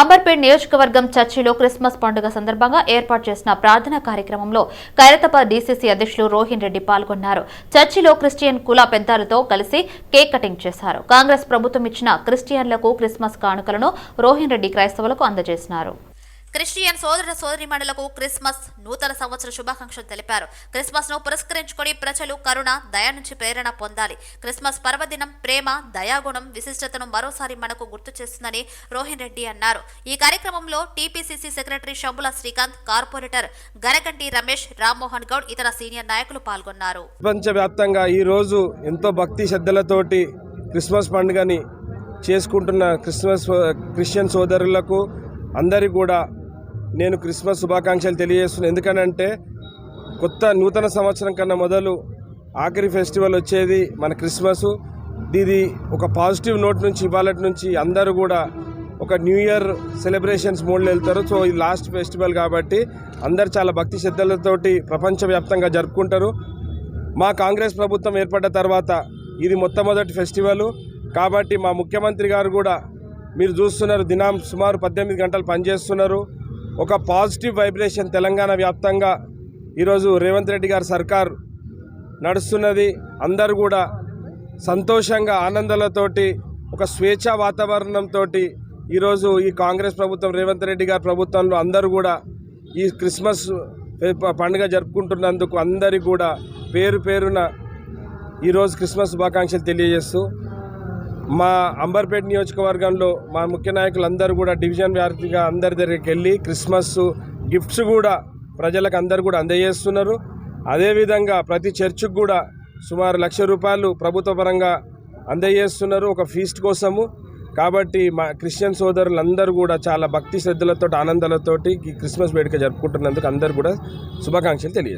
అంబర్పేట్ నియోజకవర్గం చర్చిలో క్రిస్మస్ పండుగ సందర్భంగా ఏర్పాటు చేసిన ప్రార్థనా కార్యక్రమంలో కైరతప డీసీసీ అధ్యక్షులు రోహిన్ రెడ్డి పాల్గొన్నారు. చర్చిలో క్రిస్టియన్ కుల పెద్దలతో కలిసి కేక్ కటింగ్ చేశారు. కాంగ్రెస్ ప్రభుత్వం ఇచ్చిన క్రిస్టియన్లకు క్రిస్మస్ కానుకలను రోహిన్ రెడ్డి క్రైస్తవులకు అందజేసినారు. క్రిస్టియన్ సోదర సోదరిమణులకు క్రిస్మస్ నూతన సంవత్సర శుభాకాంక్షలు తెలిపారు. క్రిస్మస్ను పురస్కరించుకొని ప్రజలు కరుణ దయ నుంచి ప్రేరణ పొందాలి. క్రిస్మస్ పర్వదినం ప్రేమ దయాగుణం విశిష్టతను మరోసారి మనకు గుర్తు చేస్తుందని రోహిన్ రెడ్డి అన్నారు. ఈ కార్యక్రమంలో TPCC secretary Shambula Srikanth corporator Garaganti Ramesh Rammohan Goud ఇతర సీనియర్ నాయకులు పాల్గొన్నారు. ప్రపంచవ్యాప్తంగా ఈరోజు ఎంతో భక్తి శ్రద్ధలతోటి క్రిస్మస్ పండుగని చేసుకుంటున్న క్రిస్మస్ క్రిస్టియన్ సోదరులకు అందరి కూడా నేను క్రిస్మస్ శుభాకాంక్షలు తెలియజేస్తున్నాను ఎందుకనంటే కొత్త నూతన సంవత్సరం కన్నా మొదలు ఆఖరి ఫెస్టివల్ వచ్చేది మన క్రిస్మస్. ఇది ఒక పాజిటివ్ నోట్ నుంచి ఇవాళ నుంచి అందరూ కూడా ఒక న్యూ ఇయర్ సెలబ్రేషన్స్ మోడ్లో వెళ్తారు. సో ఇది లాస్ట్ ఫెస్టివల్ కాబట్టి అందరు చాలా భక్తి శ్రద్ధలతోటి ప్రపంచవ్యాప్తంగా జరుపుకుంటారు. మా కాంగ్రెస్ ప్రభుత్వం ఏర్పడ్డ తర్వాత ఇది మొట్టమొదటి ఫెస్టివల్. కాబట్టి మా ముఖ్యమంత్రి గారు కూడా మీరు చూస్తున్నారు దినం సుమారు పద్దెనిమిది గంటలు పనిచేస్తున్నారు. ఒక పాజిటివ్ వైబ్రేషన్ తెలంగాణ వ్యాప్తంగా ఈరోజు రేవంత్ రెడ్డి గారి సర్కార్ నడుస్తున్నది. అందరూ కూడా సంతోషంగా ఆనందాలతోటి ఒక స్వేచ్ఛ వాతావరణంతో ఈరోజు ఈ కాంగ్రెస్ ప్రభుత్వం రేవంత్ రెడ్డి గారి ప్రభుత్వంలో అందరూ కూడా ఈ క్రిస్మస్ పండుగ జరుపుకుంటున్నందుకు అందరికీ కూడా పేరు పేరున ఈరోజు క్రిస్మస్ శుభాకాంక్షలు తెలియజేస్తూ మా అంబర్పేట నియోజకవర్గంలో మా ముఖ్య నాయకులందరూ కూడా డివిజన్ వ్యాప్తిగా అందరి దగ్గరికి వెళ్ళి క్రిస్మస్ గిఫ్ట్స్ కూడా ప్రజలకు అందరు కూడా అందజేస్తున్నారు. అదేవిధంగా ప్రతి చర్చికి కూడా సుమారు లక్ష రూపాయలు ప్రభుత్వ పరంగా అందజేస్తున్నారు. ఒక ఫీస్ట్ కోసము. కాబట్టి మా క్రిస్టియన్ సోదరులందరూ కూడా చాలా భక్తి శ్రద్ధలతో ఆనందాలతోటి ఈ క్రిస్మస్ వేడుక జరుపుకుంటున్నందుకు అందరూ కూడా శుభాకాంక్షలు తెలియజేస్తారు